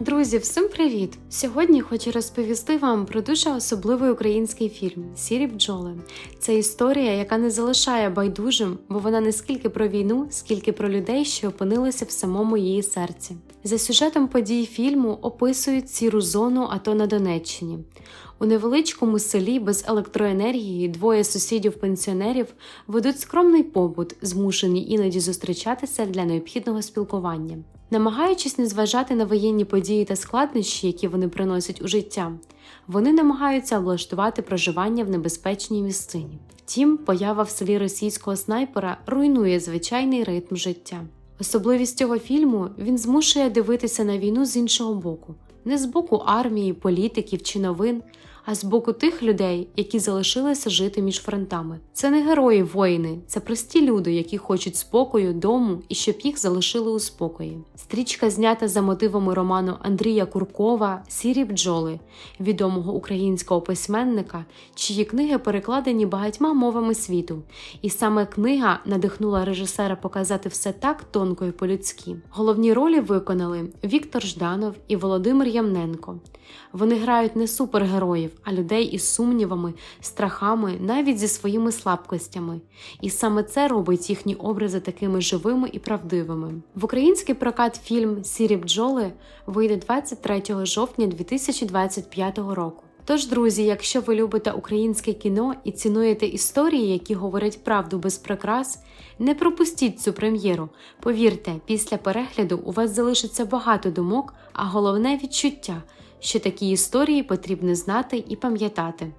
Друзі, всім привіт! Сьогодні хочу розповісти вам про дуже особливий український фільм Сірі бджоли. Це історія, яка не залишає байдужим, бо вона не скільки про війну, скільки про людей, що опинилися в самому її серці. За сюжетом подій фільму описують сіру зону АТО на Донеччині. У невеличкому селі без електроенергії двоє сусідів-пенсіонерів ведуть скромний побут, змушені іноді зустрічатися для необхідного спілкування. Намагаючись не зважати на воєнні події та складнощі, які вони приносять у життя, вони намагаються облаштувати проживання в небезпечній місцині. Втім, поява в селі російського снайпера руйнує звичайний ритм життя. Особливість цього фільму він змушує дивитися на війну з іншого боку, не з боку армії, політиків чи новин, а з боку тих людей, які залишилися жити між фронтами. Це не герої воїни, це прості люди, які хочуть спокою, дому і щоб їх залишили у спокої. Стрічка знята за мотивами роману Андрія Куркова Сірі бджоли, відомого українського письменника, чиї книги перекладені багатьма мовами світу. І саме книга надихнула режисера показати все так тонко і по-людськи. Головні ролі виконали Віктор Жданов і Володимир Ямненко. Вони грають не супергероїв, а людей із сумнівами, страхами, навіть зі своїми слабкостями. І саме це робить їхні образи такими живими і правдивими. В український прокат фільм Сірі бджоли вийде 23 жовтня 2025 року. Тож, друзі, якщо ви любите українське кіно і цінуєте історії, які говорять правду без прикрас, не пропустіть цю прем'єру. Повірте, після перегляду у вас залишиться багато думок, а головне відчуття, що такі історії потрібно знати і пам'ятати.